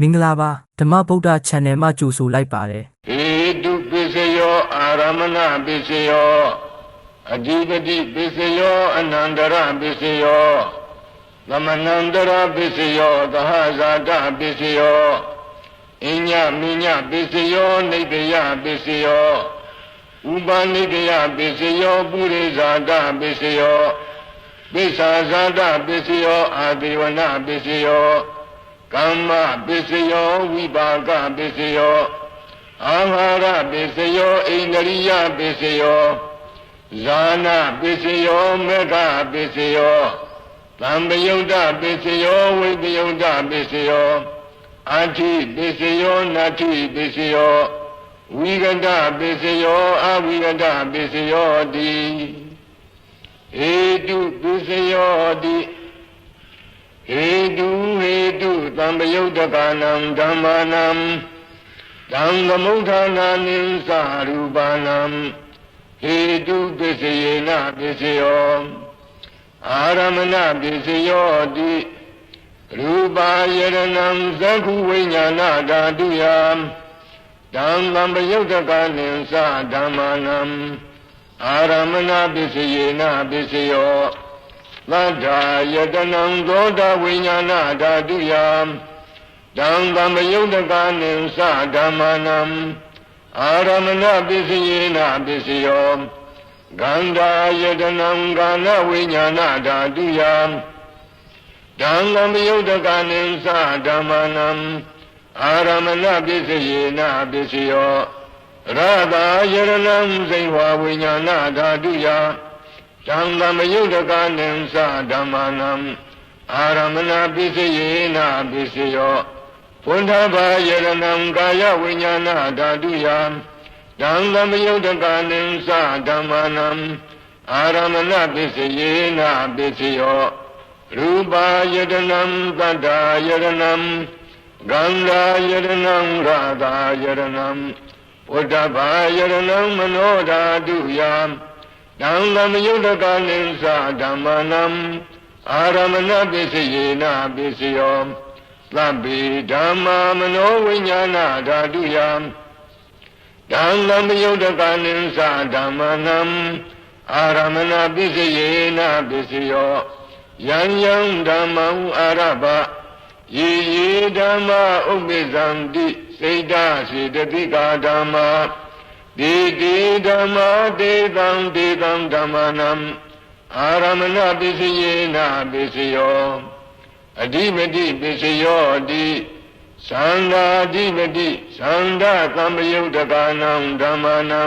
မင်္ဂလာပါဓမ္မဗုဒ္ဓ channel မှာကြိုဆိုလိုက်ပါတယ်ဟေတုပစ္စယောအာရမဏပစ္စယောအဓိပတိပစ္စယောအနန္တရပစ္စယောသမနန္တရပစ္စယောသဟဇာတပစ္စယောအညမိညပစ္စယောနိတယပစ္စယောဥပနိတယပစ္စယောပုရိဇာတပစ္စယောပိစ္ဆာဇာတပစ္စယောအာတိဝနပစ္စယော ကမ္မပစ္စယောဝိပါကပစ္စယောအာဟာရပစ္စယောဣန္ဒရိယပစ္စယောဇာနာပစ္စယောမေဃပစ္စယောသံပယုတ်တပစ္စယောဝိပယုတ်တပစ္စယောအာတိပစ္စယောနတ္ထိပစ္စယောဝိကတပစ္စယောအဝိကတပစ္စယောတိဟေတုပစ္စယောတိ ဟေတုဟေတုသံပယုတ်တကနံဓမ္မာနံတံသမုဋ္ဌာနာနိသရူပနံဟေတုပစ္စယေနပစ္စယောအာရမဏပစ္စယောတိရူပါယရဏံသက္ခုဝိညာဏဓာတုယံတံသံပယုတ်တကနိသဓမ္မာနံအာရမဏပစ္စယေနပစ္စယော သတ္ထာယတနံသောတာဝိညာဏဓာတုယံတံတံမယုတ်တကနိသဓမ္မာနံအာရမဏပစ္စယေနပစ္စယောဂန္ဓာယတနံကာနဝိညာဏဓာတုယံတံတံမယုတ်တကနိသဓမ္မာနံအာရမဏပစ္စယေနပစ္စယောရတာယရဏံဇိဝဝိညာဏဓာတုယံ တံတံမယုတ်တကနိသဓမ္မာနံအာရမဏပစ္စယေနပစ္စယောဘုဒ္ဓဘာယရဏံကာယဝိညာဏဓာတုယံတံသမယုတ်တကနိသဓမ္မာနံအာရမဏပစ္စယေနပစ္စယောရူပါယတနံသတ္တာယရဏံဂန္ဓာယရဏံရာသာယရဏံဘုဒ္ဓဘာယရဏံမနောဓာတုယံ တံသမယုတ်တကနိသဓမ္မာနံအာရမဏပစ္စယေနပစ္စယောသဗ္ဗေဓမ္မာမနောဝိညာဏဓာတုယံတံလံပယုတ်တကနိသဓမ္မာနံအာရမဏပစ္စယေနပစ္စယောယံယံဓမ္မံအာရဘယေယေဓမ္မာဥပ္ပဇံတိစေတစေတတိကာဓမ္မာ ဒေတိဓမ္မာဒေတံဒေတံဓမ္မာနံအာရမဏပစ္စယေနပစ္စယောအဓိပတိပစ္စယောတိသန္တာအဓိပတိသန္တာကမ္မယုတ်တကနံဓမ္မာနံ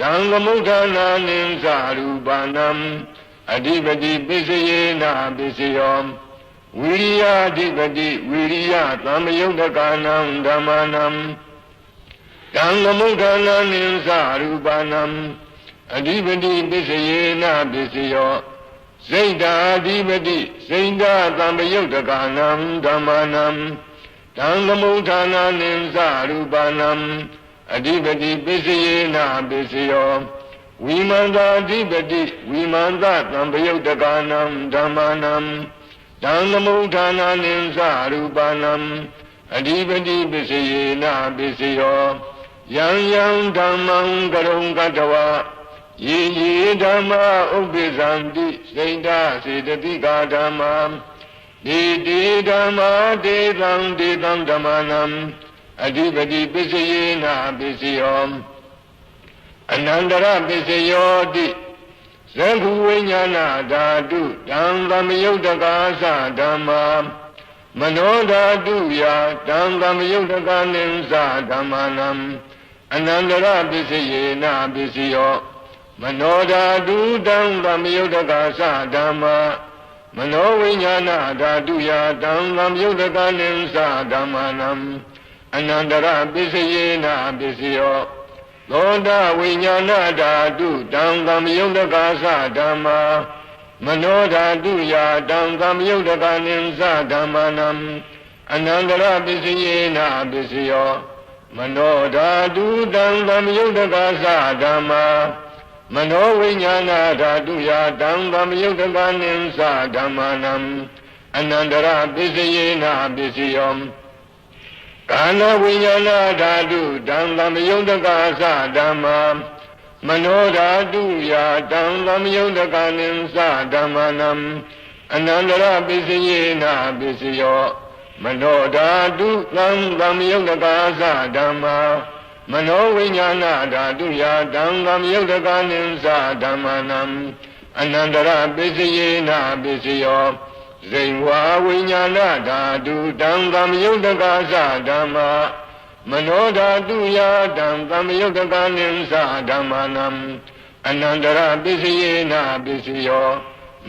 တံကမုဋ္ဌာနာနိသရူပနံအဓိပတိပစ္စယေနပစ္စယောဝိရိယအဓိပတိဝိရိယကမ္မယုတ်တကနံဓမ္မာနံ တံကမုဋ္ဌာနာနိသရူပနံအဓိပတိပစ္စယေနပစ္စယောစိတ်ဓာအဓိပတိစိတ်ဓာသံပယုတ်တကနံဓမ္မာနံတံသမုဋ္ဌာနာနိသရူပနံအဓိပတိပစ္စယေနပစ္စယောဝိမန္တာအဓိပတိဝိမန္တသံပယုတ်တကနံဓမ္မာနံတံသမုဋ္ဌာနာနိသရူပနံအဓိပတိပစ္စယေနပစ္စယော ယံယံဓမ္မံကရုံကတဝယေယေဓမ္မာဥပ္ပဇံတိစိန္ဒစေတတိကာဓမ္မာဒီတိဓမ္မာဒေသံဒေသံဓမ္မနံအဓိပတိပစ္စယေနပစ္စယောအနန္တရပစ္စယောတိသက္ခုဝိညာဏဓာတုတံသမယုတ်တကာသဓမ္မာမနောဓာတုယတံသမယုတ်တကနိသဓမ္မာနံ အနန္တရပစ္စယေနပစ္စယောမနောဓာတုတံသမယုတ်တကာသဓမ္မာမနောဝိညာဏဓာတုယတံသမယုတ်တကနိသဓမ္မာနံအနန္တရပစ္စယေနပစ္စယောသောတာဝိညာဏဓာတုတံသမယုတ်တကာသဓမ္မာမနောဓာတုယတံသမယုတ်တကနိသဓမ္မာနံအနန္တရပစ္စယေနပစ္စယော မနောဓာတုတံသမယုတ်တကာသဓမ္မာမနောဝိညာဏဓာတုယတံသမယုတ်တကနိသဓမ္မာနံအနန္တရပစ္စယေနပစ္စယောဟကာနဝိညာဏဓာတုတံသမယုံတကာသဓမ္မာမနောဓာတုယာတံသမယုံတကာနိသဓမ္မနံအနန္တရပစ္စယေနပစ္စယော မနောဓာတုသံသမယုံတကာသဓမ္မာမနောဝိညာဏဓာတုယာတံသမယုတကာနိသဓမ္မနံအနန္တရပစ္စယေနပစ္စယောဇိဝါဝိညာဏဓာတုတံသမယုတကာသဓမ္မာမနောဓာတုယာတံသမယုတကာနိသဓမ္မနံအနန္တရပစ္စယေနပစ္စယော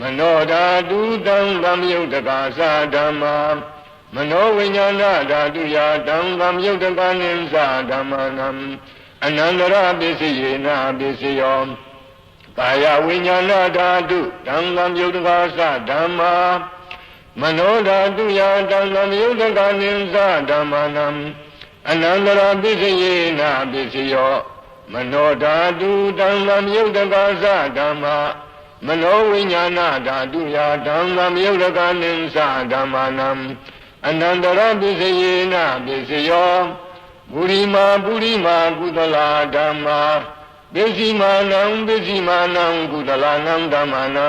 မနောဓာတုတံသမယုတကာသဓမ္မာ မနောဝိညာဏဓာတုယာတံသမယုတကာနိသဓမ္မနံအနန္တရပစ္စယေနပစ္စယောကာယဝိညာဏဓာတုတံသမယုတကာသဓမ္မာမနောဓာတုယာတံသမယုတကာနိသဓမ္မနံအနန္တရပစ္စယေနပစ္စယောမနောဓာတုတံသမယုတကာသဓမ္မာမနောဝိညာဏဓာတုယာတံသမယုတကာနိသဓမ္မနံ အနန္တရပစ္စယေနပစ္စယောပုရိမာပုရိမာကုသလာဓမ္မာပစ္စည်းမာနံပစ္စည်းမာနံကုသလာနံဓမ္မနံ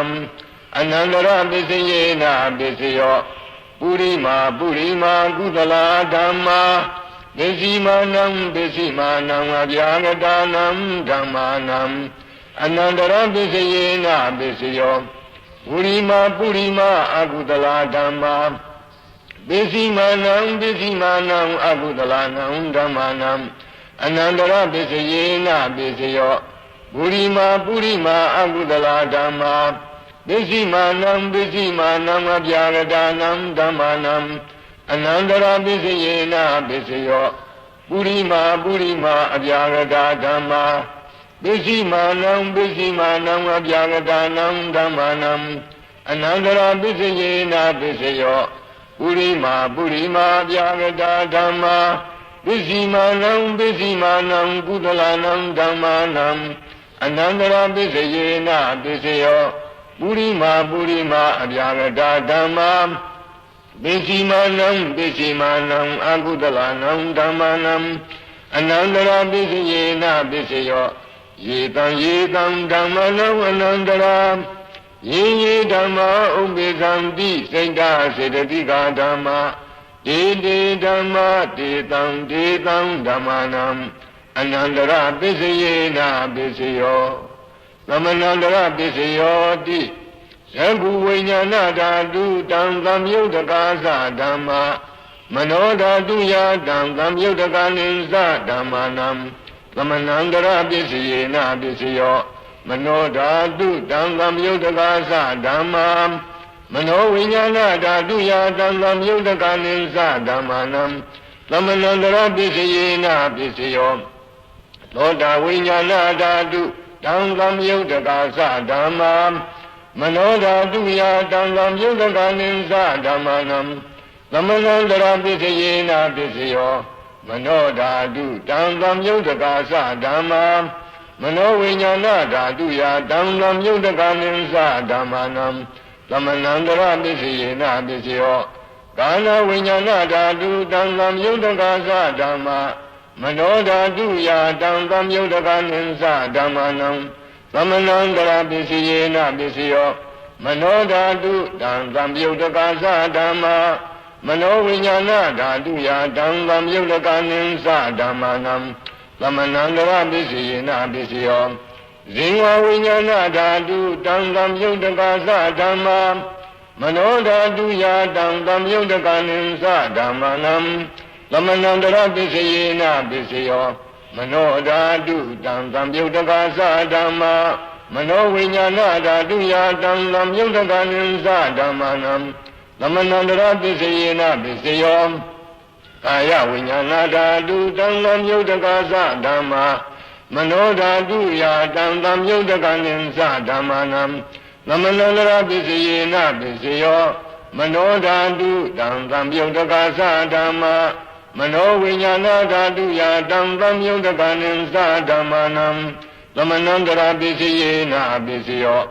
အနန္တရပစ္စယေနပစ္စယောပုရိမာပုရိမာကုသလာဓမ္မာပစ္စည်းမာနံပစ္စည်းမာနံအဗျာဂတာနံဓမ္မာနံအနန္တရပစ္စယေနပစ္စယောပုရိမာပုရိမာအကုသလာဓမ္မာ ပစ္စည်းမာနံပစ္စည်းမာနံအကုသလာနံဓမ္မာနံအနန္တရပစ္စယေနပစ္စယောပုရိမာပုရိမာအကုသလာဓမ္မာပစ္စည်းမာနံပစ္စည်းမာနံအပြာဂတာနံဓမ္မာနံအနန္တရပစ္စယေနပစ္စယောပုရိမာပုရိမာအပြာဂတာဓမ္မာပစ္စည်းမာနံပစ္စည်းမာနံအပြာဂတာနံဓမ္မာနံအနန္တရပစ္စယေနပစ္စယော ပုရိမာပုရိမာပြာဂတာဓမ္မာပစ္စည်းမာနံပစ္စည်းမာနံကုသလနံဓမ္မာနံအနန္တရပစ္စယေနပစ္စယောပုရိမာပုရိမာအပြာဂတာဓမ္မာပစ္စည်းမာနံပစ္စည်းမာနံအကုသလနံဓမ္မာနံအနန္တရပစ္စယေနပစ္စယောယေတံယေတံဓမ္မနံအနန္တရာ ယေယေဓမ္မာဥပ္ပေသံတိစိတ်တစေတတိကာဓမ္မာဒေတေဓမ္မာဒေတံဒေတံဓမ္မာနံအနန္တရပစ္စယေနပစ္စယောသမဏန္တရပစ္စယောတိဇဂုဝိညာဏဓာတုတံသံယုတ်တကာသဓမ္မာမနောဓာတုယတံသံယုတ်တကာနိသဓမ္မာနံသမဏန္တရပစ္စယေနပစ္စယော မနောဓာတုတံသံယုတ်တကာသဓမ္မာမနောဝိညာဏဓာတုယာတံသံယုတ်တကာနိသဓမ္မာနံသမဏန္တရပစ္စယေနပစ္စယောသောတာဝိညာဏဓာတုတံသံယုတ်တကာသဓမ္မာမနောဓာတုယာတံသံယုတ်တကာနိသဓမ္မာနံသမဏန္တရပစ္စယေနပစ္စယောမနောဓာတုတံသံယုတ်တကာသဓမ္မာ မနောဝိညာဏဓာတုယာတံသံယုတ်တကာနိသဓမ္မာနံသမဏန္တရပစ္စယေနပစ္စယောကာလဝိညာဏဓာတုတံသံယုတ်တကာသဓမ္မာမနောဓာတုယာတံသံယုတ်တကာနိသဓမ္မာနံသမဏန္တရပစ္စယေနပစ္စယောမနောဓာတုတံသံယုတ်တကာသဓမ္မာမနောဝိညာဏဓာတုယာတံသံယုတ်တကာနိသဓမ္မာနံ သမဏန္တရပစ္စယေနပစ္စယောဇင်ဝဝိညာဏဓာတုတံသံယုတ်တကာသဓမ္မာမနောဓာတုယာတံသံယုတ်တကာနိသဓမ္မာနံသမဏန္တရပစ္စယေနပစ္စယောမနောဓာတုတံသံယုတ်တကာသဓမ္မာမနောဝိညာဏဓာတုယာတံသံယုတ်တကာနိသဓမ္မာနံသမဏန္တရပစ္စယေနပစ္စယော ကာယဝိညာဏဓာတုတံသံယုတ်တကာသဓမ္မာမနောဓာတုယာတံသံယုတ်တကနိသဓမ္မာနံသမဏန္တရပစ္စယေနပစ္စယောမနောဓာတုတံသံယုတ်တကသဓမ္မာမနောဝိညာဏဓာတုယာတံသံယုတ်တကနိသဓမ္မာနံသမဏန္တရပစ္စယေနပစ္စယော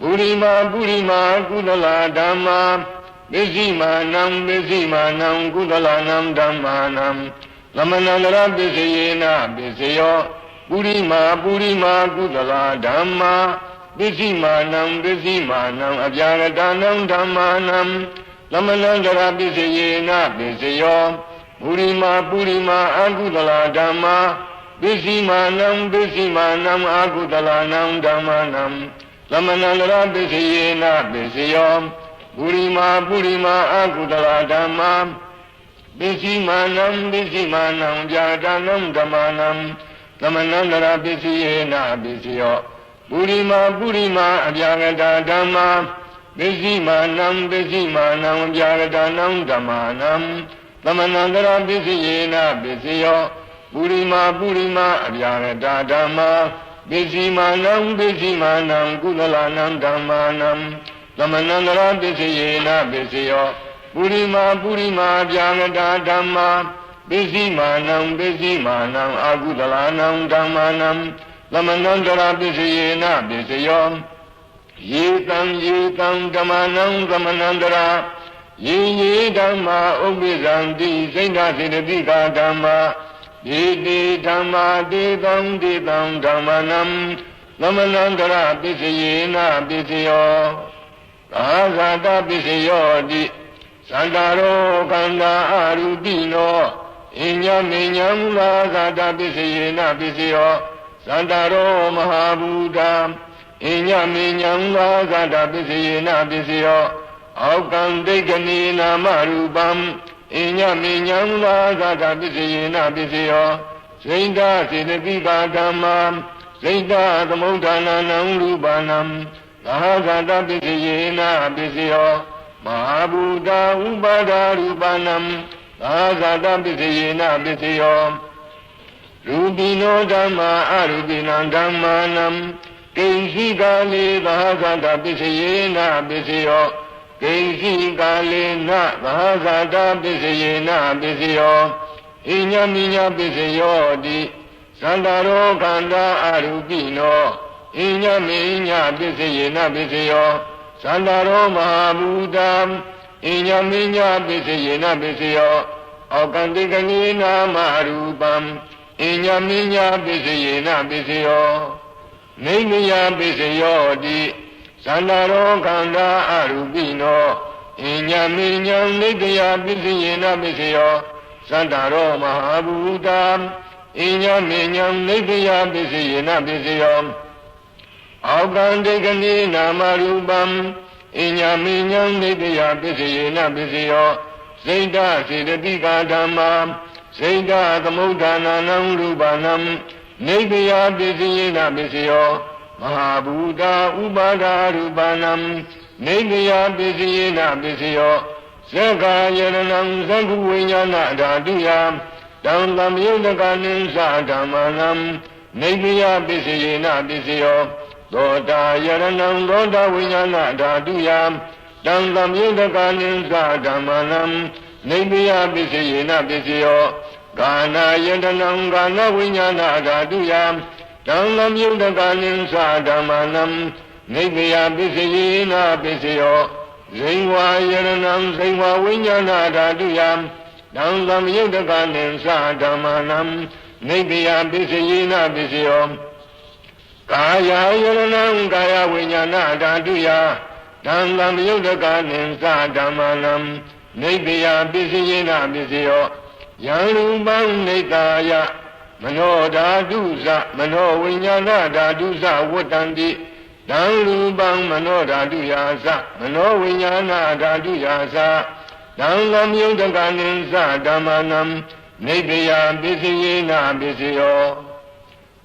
ပုရိမာပုရိမာကုသလဓမ္မာမ ပစ္စည်းမာနံပစ္စည်းမာနံကုသလနံဓမ္မာနံသမဏန္တရပစ္စယေနပစ္စယောပုရိမာပုရိမာကုသလဓမ္မာပစ္စည်းမာနံပစ္စည်းမာနံအပြာရတနံဓမ္မာနံသမဏန္တရပစ္စယေနပစ္စယောပုရိမာပုရိမာအကုသလဓမ္မာပစ္စည်းမာနံပစ္စည်းမာနံအကုသလနံဓမ္မာနံသမဏန္တရပစ္စယေနပစ္စယော ပုရိမာပုရိမာအကုသလဓမ္မာပစ္စည်းမာနံပစ္စည်းမာနံဗျာဒနံဓမ္မာနံသမဏန္တရပစ္စယေနပစ္စယောပုရိမာပုရိမာအဗျာဂတဓမ္မာပစ္စည်းမာနံပစ္စည်းမာနံဗျာဂတနံဓမ္မာနံသမဏန္တရပစ္စယေနပစ္စယောပုရိမာပုရိမာအဗျာဂတဓမ္မာပစ္စည်းမာနံပစ္စည်းမာနံကုသလနံဓမ္မာနံ သမဏန္တရပစ္စယေနပစ္စယောပုရိမာပုရိမာဗျာဂတဓမ္မာပစ္စည်းမာနံပစ္စည်းမာနံအာကုသလနံဓမ္မာနံသမဏန္တရပစ္စယေနပစ္စယောယေတံယေတံဓမ္မနံသမဏန္တရာယေယေဓမ္မာဥပ္ပိသံတိစိဏစေတတိကာဓမ္မာယေတိဓမ္မာတေတံတေတံဓမ္မနံသမဏန္တရပစ္စယေနပစ္စယော သာဇာတပစ္စယောတိသန္တာရောခန္ဓာအရူပိနောအညမေညံလာဇာတပစ္စယေနပစ္စယောသန္တာရောမဟာဘူတာအညမေညံလာဇာတပစ္စယေနပစ္စယောအောက်ကံဒိဋ္ဌနေနာမရူပံအညမေညံလာဇာတပစ္စယေနပစ္စယောစိန္ဒစေတတိကာဓမ္မာစိန္ဒသမုဋ္ဌာနနံရူပနံ သာဂတပစ္စယေနပစ္စယောမဟာဘူတာဥပါဒရူပနံသာဂတပစ္စယေနပစ္စယောရူပိနောဓမ္မာအရူပိနံဓမ္မာနံကိဉ္စီကာလေသာဂတပစ္စယေနပစ္စယောကိဉ္စီကာလေနသာဂတပစ္စယေနပစ္စယောဣညမိညပစ္စယောတိသန္တာရောခန္ဓာအရူပိနော ဣညမိညပစ္စယေနပစ္စယောသန္တာရောမဟာဘူတံဣညမိညပစ္စယေနပစ္စယောအောကံတိကနိနာမရူပံဣညမိညပစ္စယေနပစ္စယောနေမယပစ္စယောတိသန္တာရောခန္ဓာအရူပိနောဣညမိညနေတယပစ္စယေနပစ္စယောသန္တာရောမဟာဘူတံဣညမိညနေတယပစ္စယေနပစ္စယော အောကံတေကနိနာမရူပံအညာမိညာနေတယပစ္စယေနပစ္စယောစိတ်ဓာစေတတိကာဓမ္မာစိတ်ဓာသမုဋ္ဌာနာနံရူပနံနေတယပစ္စယေနပစ္စယောမဟာဘူတာဥပါဒာရူပနံနေတယပစ္စယေနပစ္စယောသက္ကာယရဏံသက္ခုဝိညာဏဓာတုယတံတမယုတကနိသဓမ္မနံနေတယပစ္စယေနပစ္စယော သောတာယရဏံသောတာဝိညာဏဓာတုယတံသမြုတကနိသဓမ္မနံနေပိယပစ္စယေနပစ္စယောကာနာယတနံကာနဝိညာဏဓာတုယတံသမြုတကနိသဓမ္မနံနေပိယပစ္စယေနပစ္စယောဇိဝါယရဏံဇိဝါဝိညာဏဓာတုယတံသမြုတကနိသဓမ္မနံနေပိယပစ္စယေနပစ္စယော ကာယယရဏံကာယဝိညာဏဓာတုယတံတံယုတ်တကနိသဓမ္မနံနေတယပစ္စယေနပစ္စယောယံရူပံနေကာယမနောဓာတုဇမနောဝိညာဏဓာတုဇဝတ္တန္တိတံရူပံမနောဓာတုယာဇမနောဝိညာဏဓာတုယာဇတံလမယုတ်တကနိသဓမ္မနံနေတယပစ္စယေနပစ္စယော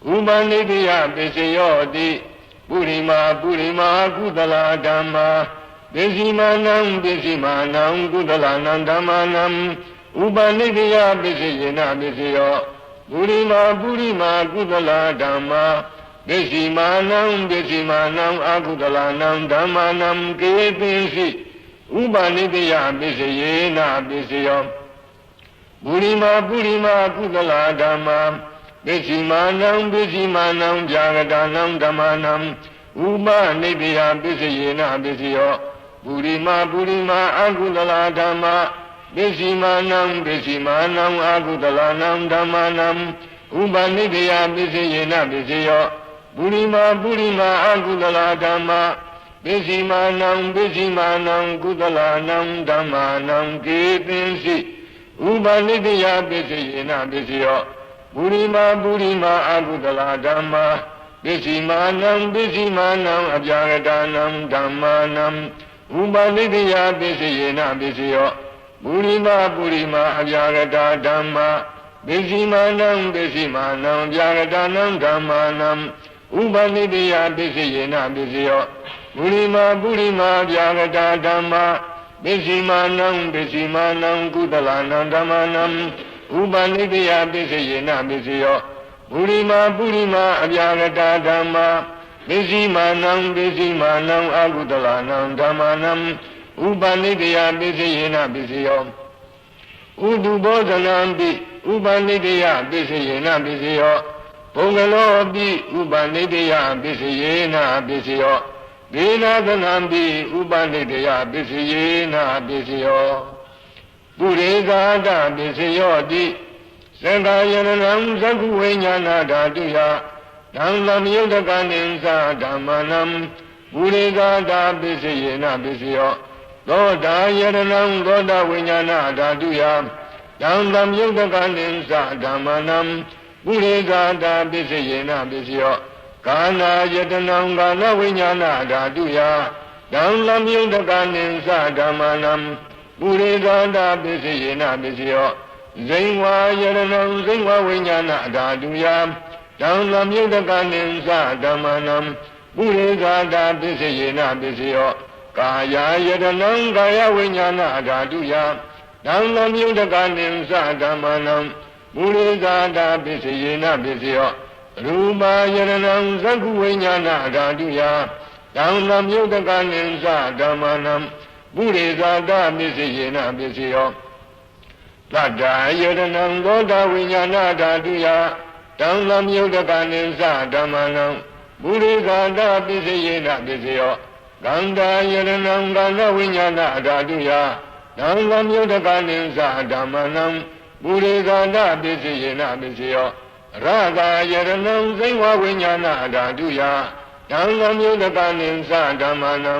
ဥပနိတိယပစ္စယောတိပုရိမာပုရိမာကုသလာဓမ္မာပစ္စည်းမာနံပစ္စည်းမာနံကုသလာနံဓမ္မာနံဥပနိတိယပစ္စယေနပစ္စယောပုရိမာပုရိမာကုသလာဓမ္မာပစ္စည်းမာနံပစ္စည်းမာနံအကုသလာနံဓမ္မာနံကေပိစီဥပနိတိယပစ္စယေနပစ္စယောပုရိမာပုရိမာကုသလာဓမ္မာ ပစ္စည်းမာနံပစ္စည်းမာနံဗျာဂတာနံဓမ္မနံဥပနိဗ္ဗယပစ္စယေနပစ္စယောပုရိမာပုရိမာအကုသလဓမ္မပစ္စည်းမာနံပစ္စည်းမာနံအကုသလနံဓမ္မနံဥပနိတယပစ္စယေနပစ္စယောပုရိမာပုရိမာအကုသလဓမ္မပစ္စည်းမာနံပစ္စည်းမာနံကုသလနံဓမ္မနံကေသင်္စီဥပနိတယပစ္စယေနပစ္စယော ပုရိမာပုရိမာအကုသလဓမ္မပစ္စည်းမာနံပစ္စည်းမာနံအပြာရတနံဓမ္မာနံဥပနိတယပစ္စယေနပစ္စယောပုရိမာပုရိမာအပြာရတဓမ္မာပစ္စည်းမာနံပစ္စည်းမာနံအပြာရတနံဓမ္မာနံဥပနိတယပစ္စယေနပစ္စယောပုရိမာပုရိမာအပြာရတဓမ္မာပစ္စည်းမာနံပစ္စည်းမာနံကုသလနံဓမ္မာနံ ဥပနိတယပစ္စယေနပစ္စယောပုရိမာပုရိမာအပြာရတဓမ္မာပစ္စည်းမာနံပစ္စည်းမာနံအကုသလနံဓမ္မာနံဥပနိတယပစ္စယေနပစ္စယောဥတုဘောဇနံပိဥပနိတယပစ္စယေနပစ္စယောဘုံကလောပိဥပနိတယပစ္စယေနပစ္စယောဒေနာသနံပိဥပနိတယပစ္စယေနပစ္စယော ပုရိသတပစ္စယောတိသံဃာယရဏံသက္ခုဝိညာဏဓာတုယဓမ္မမယုတ်တကနိသဓမ္မနံပုရိသတာပစ္စယေနပစ္စယောသောတာယရဏံသောတာဝိညာဏဓာတုယဓမ္မမယုတ်တကနိသဓမ္မနံပုရိသတာပစ္စယေနပစ္စယောကာနာယတနံကာနဝိညာဏဓာတုယဓမ္မမယုတ်တကနိသဓမ္မနံ ပုရိသတာပစ္စယေနပစ္စယောဇိဝါယရဏံဇိဝဝိညာဏဓာတုယဓမ္မမြုတ်တကနိသဓမ္မနံပုရိသတာပစ္စယေနပစ္စယောကာယယတနံကာယဝိညာဏဓာတုယဓမ္မမြုတ်တကနိသဓမ္မနံပုရိသတာပစ္စယေနပစ္စယောရူပါယရဏံသက္ခုဝိညာဏဓာတုယဓမ္မမြုတ်တကနိသဓမ္မနံ ပုရိသတာပစ္စယေနပစ္စယောတတ္တယရဏံသောတာဝိညာဏဓာတုယတံလမြုတ်တကနိသဓမ္မနံပုရိသတာပစ္စယေနပစ္စယောကန္တာယရဏံကန္တဝိညာဏဓာတုယတံလမြုတ်တကနိသဓမ္မနံပုရိသတာပစ္စယေနပစ္စယောရဂာယရဏံဇိဝဝိညာဏဓာတုယတံလမြုတ်တကနိသဓမ္မနံ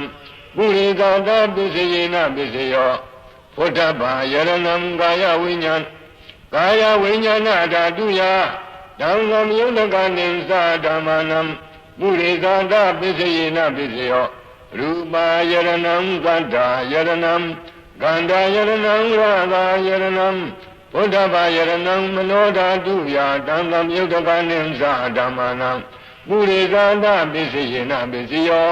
ပုရိသတာပစ္စယေနပစ္စယောဘုဒ္ဓဘာယရဏံကာယဝိညာဏကာယဝိညာဏဓာတုယဓမ္မမြုံတကနိသဓမ္မနံပုရိသတာပစ္စယေနပစ္စယောရူပါယရဏံကန္တာယရဏံကန္တာယရဏံရာဂာယရဏံဘုဒ္ဓဘာယရဏံမနောဓာတုယတံသမြုတ်တကနိသဓမ္မနံပုရိသတာပစ္စယေနပစ္စယော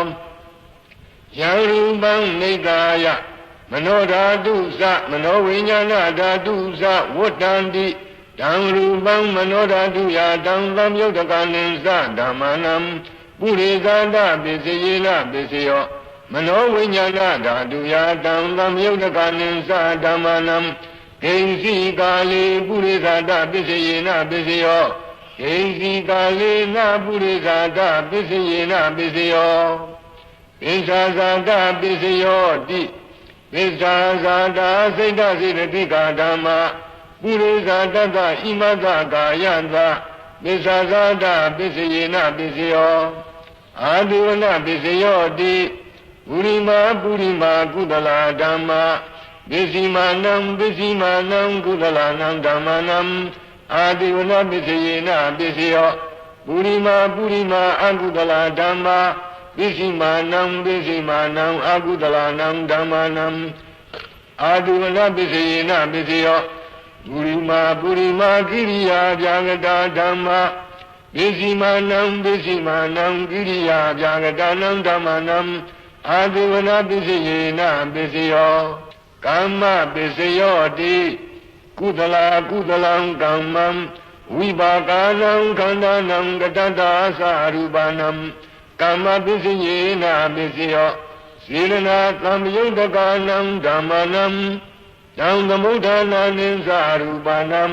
ယံရူပံနေကာယမနောဓာတုသမနောဝိညာဏဓာတုသဝတ္တန္တိတံရူပံမနောဓာတုယာတံသံယုတ်တကနိသဓမ္မနံပုရိသန္တပစ္စယေနပစ္စယောမနောဝိညာဏဓာတုယာတံသံယုတ်တကနိသဓမ္မနံဂိဉ္စီကာလေပုရိသန္တပစ္စယေနပစ္စယောဂိဉ္စီကာလေနပုရိသန္တပစ္စယေနပစ္စယော ပိစ္ဆာဇာတပစ္စယောတိပစ္ဆာဇာတာစိတ်တစိတတိကာဓမ္မပုရိသတတ္တဣမတကာယတပစ္ဆာဇာတာပစ္စယေနပစ္စယောအာဒီဝနပစ္စယောတိပုရိမာပုရိမာကုသလာဓမ္မပစ္စည်းမာနံပစ္စည်းမာနံကုသလာနံဓမ္မနံအာဒီဝနပစ္စယေနပစ္စယောပုရိမာပုရိမာအကုသလာဓမ္မ ပစ္စည်းမာနံပစ္စည်းမာနံအကုသလနံဓမ္မနံအာဒုဝနပစ္စယေနပစ္စယောပုရိမာပုရိမာကိရိယာဗျာဂတာဓမ္မပစ္စည်းမာနံပစ္စည်းမာနံကိရိယာဗျာဂတာနံဓမ္မနံအာဒုဝနပစ္စယေနပစ္စယောကမ္မပစ္စယောတိကုသလာကုသလံကမ္မံဝိပါကာနံခန္ဓာနံကတတ္တာသရူပနံ ကမ္မပစ္စယေနာပစ္စယောစေရနာသံယုတ်တကနံဓမ္မနံတံသမုဋ္ဌာနာနိသရူပနံ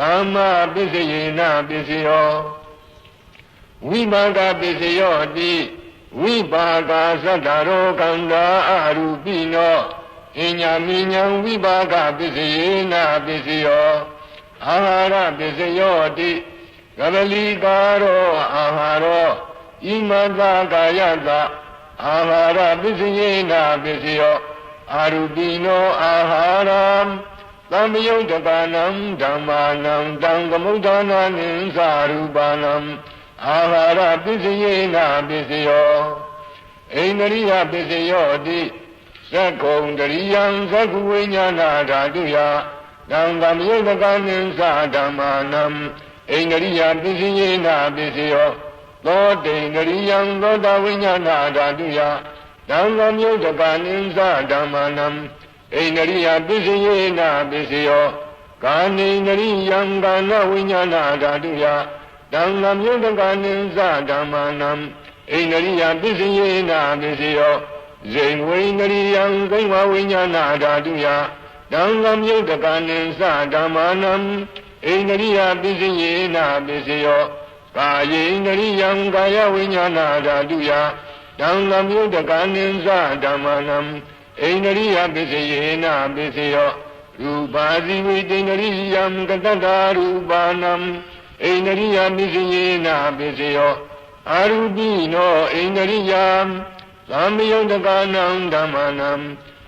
ကမ္မပစ္စယေနာပစ္စယောဝိမာကပစ္စယောတိဝိပါကသတ္တရောကန္တာအရူပိနောအညာမိညာဝိပါကပစ္စယေနာပစ္စယောအာဟာရပစ္စယောတိကပလီကာရောအာဟာရော ဣမတကာယတအာဟာရပစ္စယေနာပစ္စယောအာရူပိနောအာဟာရံသံယုတ်တကာနံဓမ္မာနံတံသမုဒ္ဒနာနိသရူပနံအာဟာရပစ္စယေနာပစ္စယောဣန္ဒရိယပစ္စယောတိသက္ကုံတရိယံသက္ကုဝိညာဏဓာတုယတံသမယုတ်တကာနိသဓမ္မာနံဣန္ဒရိယပစ္စယေနာပစ္စယော သောတိန္ဒရိယံသောတာဝိညာဏဓာတုယတံသမယုတ်တကာနိသဓမ္မာနံဣန္ဒရိယပစ္စယေနာပစ္စယောကာနိန္ဒရိယံကာနဝိညာဏဓာတုယတံသမယုတ်တကာနိသဓမ္မာနံဣန္ဒရိယပစ္စယေနာပစ္စယောဇိန်ဝိန္ဒရိယံသိမဝိညာဏဓာတုယတံသမယုတ်တကာနိသဓမ္မာနံဣန္ဒရိယပစ္စယေနာပစ္စယော ကာယေန္ဒရိယံကာယဝိညာဏဓာတုယတံသမယုတ်တကာနိသဓမ္မာနံဣန္ဒရိယပစ္စယေနာပစ္စယောရူပါတိဝိတ္တန္ဒရိယံကတတ္တာရူပနံဣန္ဒရိယပစ္စယေနာပစ္စယောအာရူပိနောဣန္ဒရိယံသမယုတ်တကာနံဓမ္မနံ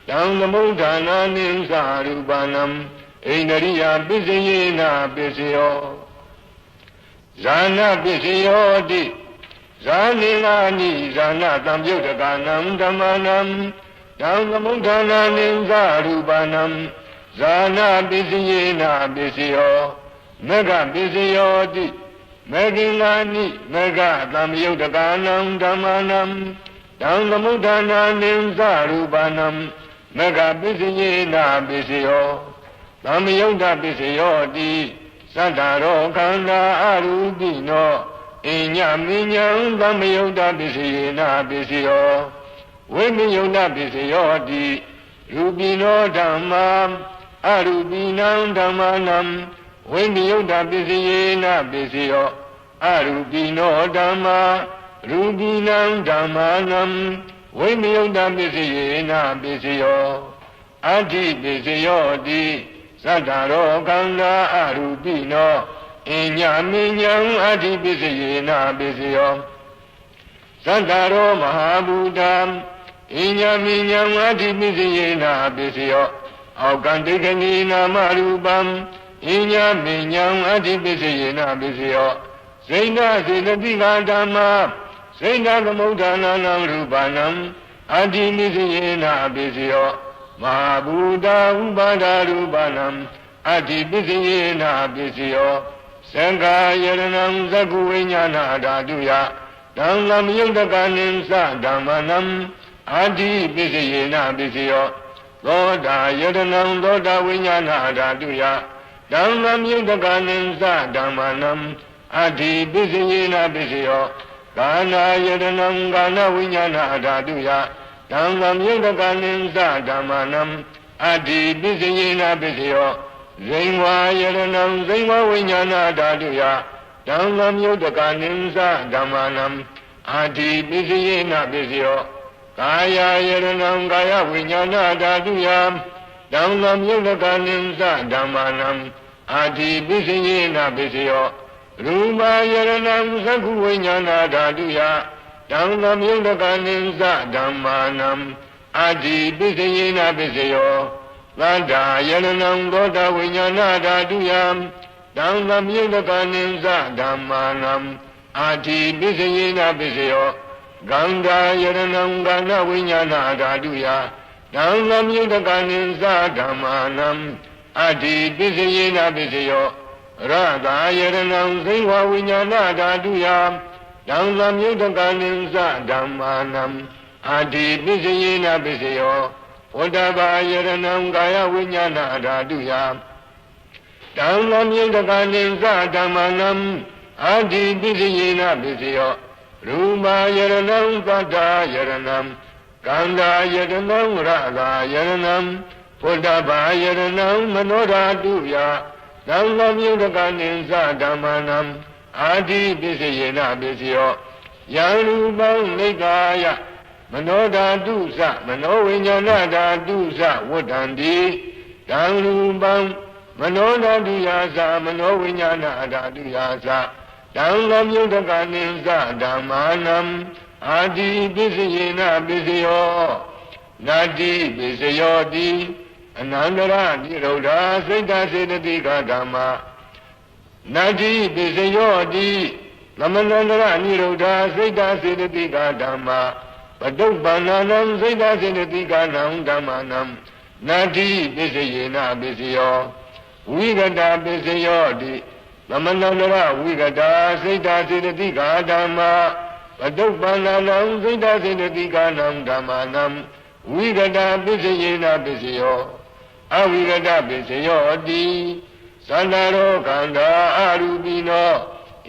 တံသမုဋ္ဌာနာနိသရူပနံဣန္ဒရိယပစ္စယေနာပစ္စယော ဇာနာပစ္စယောတိဇာနိလာနိဇာနာတံပြုတ်တကာနံဓမ္မနံတံသမုဋ္ဌာနာနိသရူပနံဇာနာပစ္စယေနာပစ္စယောမေဃပစ္စယောတိမေကိလာနိမေဃတံပြုတ်တကာနံဓမ္မနံတံသမုဋ္ဌာနာနိသရူပနံမေဃပစ္စယေနာပစ္စယောသံယုတ်တပစ္စယောတိ သတ္တရောခန္ဓာအရူပိနောအညမိညာသံယုတ်တပစ္စယေနာပစ္စယောဝိမယုတ်တပစ္စယောတိရူပိနောဓမ္မာအရူပိနံဓမ္မာနံဝိမယုတ်တပစ္စယေနာပစ္စယောအရူပိနောဓမ္မာရူပိနံဓမ္မာနံဝိမယုတ်တပစ္စယေနာပစ္စယောအတ္တိပစ္စယောတိ သတ္တရောခန္ဓာအရူပိနောအညမိညာအတ္တိပစ္စယေနာပစ္စယောသတ္တရောမဟာဘူတံအညမိညာအတ္တိပစ္စယေနာပစ္စယောအောက်ကံဒိဋ္ဌိနာမရူပံအညမိညာအတ္တိပစ္စယေနာပစ္စယောဇိဏစေတတိကဓမ္မာဇိဏသမုဋ္ဌာနာနံရူပနံအတ္တိပစ္စယေနာပစ္စယော မဟာဘူတာဥပါဒရူပနံအတ္တိပစ္စယေနာပစ္စယောသံဃာယရဏံသက္ကုဝိညာဏဓာတုယတံလမယုတ်တကနိသဓမ္မနံအတ္တိပစ္စယေနာပစ္စယောသောတာယရဏံသောတာဝိညာဏဓာတုယတံလမယုတ်တကနိသဓမ္မနံအတ္တိပစ္စယေနာပစ္စယောကာနာယရဏံကာနဝိညာဏဓာတုယ တံသမြုတ်တကနိသဓမ္မနံအတ္တိပစ္စယေနာပစ္စယောဇိဝါယရဏံဇိဝဝိညာဏဓာတုယတံသမြုတ်တကနိသဓမ္မနံအတ္တိပစ္စယေနာပစ္စယောကာယယရဏံကာယဝိညာဏဓာတုယတံသမြုတ်တကနိသဓမ္မနံအတ္တိပစ္စယေနာပစ္စယောရူပယရဏံသက္ခုဝိညာဏဓာတုယ တံသမယုတ်တကနိသဓမ္မာနံအတ္တိပစ္စယေနပစ္စယောသန္တာယရဏံသောတာဝိညာဏဓာတုယံတံသမယုတ်တကနိသဓမ္မာနံအတ္တိပစ္စယေနပစ္စယောဂန္ဓာယရဏံကန္နဝိညာဏဓာတုယတံသမယုတ်တကနိသဓမ္မာနံအတ္တိပစ္စယေနပစ္စယောရတာယရဏံသိဝဝိညာဏဓာတုယ တံသမြုတ်တကနိသဓမ္မာနံအာတိပစ္စယေနပစ္စယောဝတ္တဘာယရဏံကာယဝိညာဏဓာတုယတံသမြုတ်တကနိသဓမ္မာနံအာတိပစ္စယေနပစ္စယောရူမာယရဏံသတ္တာယရဏံကန္တာယရဏံရတာယရဏံဝတ္တဘာယရဏံမနောဓာတုယသံဃမြုတကနိသဓမ္မာနံ အာတိပစ္စယေနပစ္စယောယံရူပံနေကာယမနောဓာတုစမနောဝိညာဏဓာတုစဝဋ္ဌံတိတံရူပံမနောဓာတုယာသမနောဝိညာဏဓာတုယာသတံလမြုတကနိသဓမ္မာနံအာတိပစ္စယေနပစ္စယောနာတိပစ္စယောတိအနန္တရနိရောဓစိတ်တစေတတိကဓမ္မာ နာတိပစ္စယောတိသမဏန္တရနိရောဓစိတ်တစေတတိကဓမ္မာပတုပ္ပန္နနံစိတ်တစေတတိကနံဓမ္မာနံနာတိပစ္စယေနပစ္စယောဝိကတပစ္စယောတိသမဏန္တရဝိကတာစိတ်တစေတတိကဓမ္မာပတုပ္ပန္နနံစိတ်တစေတတိကနံဓမ္မာနံဝိကတာပစ္စယေနပစ္စယောအဝိကတပစ္စယောတိ သန္တာရောခန္ဓာအရူပိနော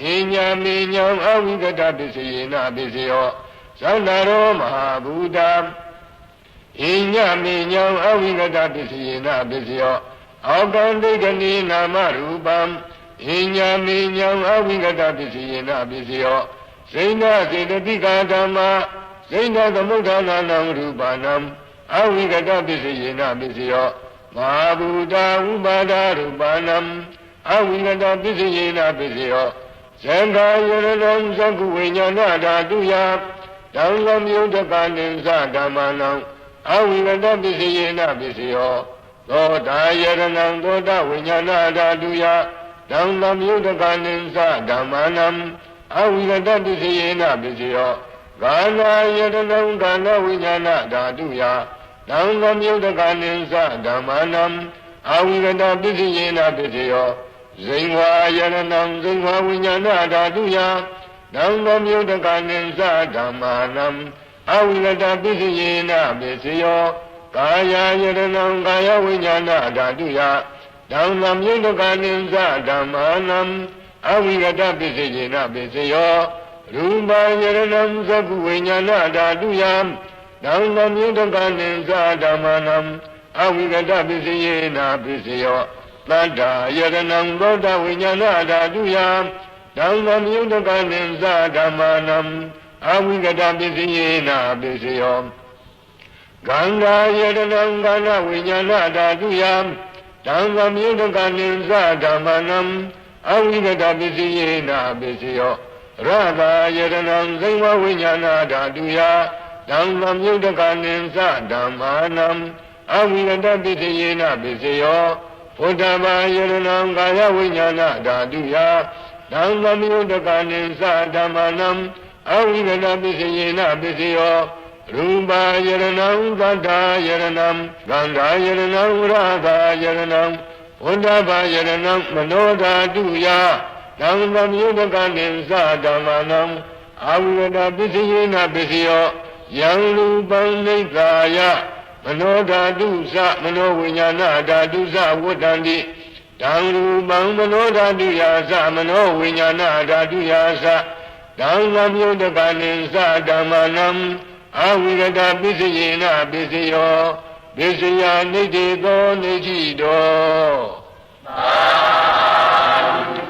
အညံမေညံအဝိကတပစ္စယေနပစ္စယောသန္တာရောမဟာဘူတာအညံမေညံအဝိကတပစ္စယေနပစ္စယောအောကံဒိဋ္ဌနိနာမရူပံအညံမေညံအဝိကတပစ္စယေနပစ္စယောစိဏစေတတိကာဓမ္မာစိဏသမုဋ္ဌာနာနံရူပနံအဝိကတပစ္စယေနပစ္စယော မဟာဘူတာဥပါဒရူပနံအဝိကတပစ္စယေနပစ္စယောသံဃာယရဏံသက္ကုဝိညာဏဓာတုယတံလမြုတ္တကနိသဓမ္မနံအဝိကတပစ္စယေနပစ္စယောသောတာယရဏံသောတာဝိညာဏဓာတုယတံလမြုတ္တကနိသဓမ္မနံအဝိကတပစ္စယေနပစ္စယောကာနာယရဏံကာနဝိညာဏဓာတုယ တံလမြုတ္တကနိသဓမ္မနံအဝိကတပစ္စယေနပစ္စယောဇိဝါယရဏံဇိဝဝိညာဏဓာတုယနံသမြုတ္တကနိသဓမ္မာနံအဝိရတပိစိယေနပိစယောကာယယရဏံကာယဝိညာဏဓာတုယနံသမြုတ္တကနိသဓမ္မာနံအဝိရတပိစိယေနပိစယောရူပယရဏံသကုဝိညာဏဓာတုယ နံသမြုတ္တကနိသဓမ္မာနံအဝိရတပိစိယေနပိစယောတတ္တာယရဏံသောတဝိညာဏဓာတုယဓမ္မမြုတ္တကနိသဓမ္မာနံအဝိကတပစ္စယေနပစ္စယောဂန္ဓာယရဏံကဏဝိညာဏဓာတုယဓမ္မမြုတ္တကနိသဓမ္မာနံအဝိကတပစ္စယေနပစ္စယောရတာယရဏံသိဝဝိညာဏဓာတုယ ဓမ္မမြုတ္တကနိသဓမ္မာနံအဝိကတပစ္စယေနပစ္စယောဘုဒ္ဓဘာယရဏံကာယဝိညာဏဓာတုယဓမ္မမြုတ္တကနိသဓမ္မနံအဝိကတပစ္စယေနပစ္စယောရူပယရဏံသတ္တာယရဏံဂန္ဓာယရဏံဝရသာယရဏံဘုဒ္ဓဘာယရဏံမနောဓာတုယဓမ္မမြုတ္တကနိသဓမ္မနံအဝိကတပစ္စယေနပစ္စယော ယံလူပံနိက္ခာယမနောဓာတုသမနောဝိညာဏဓာတုသဝတ္တန္တိတံရူပံမနောဓာတုယာသမနောဝိညာဏဓာတုယာသတံသမြုတ်တကနိသဓမ္မနံအဝိကတပိစယေနပိစယောပိစယာနိတိသောနိတိတောသာ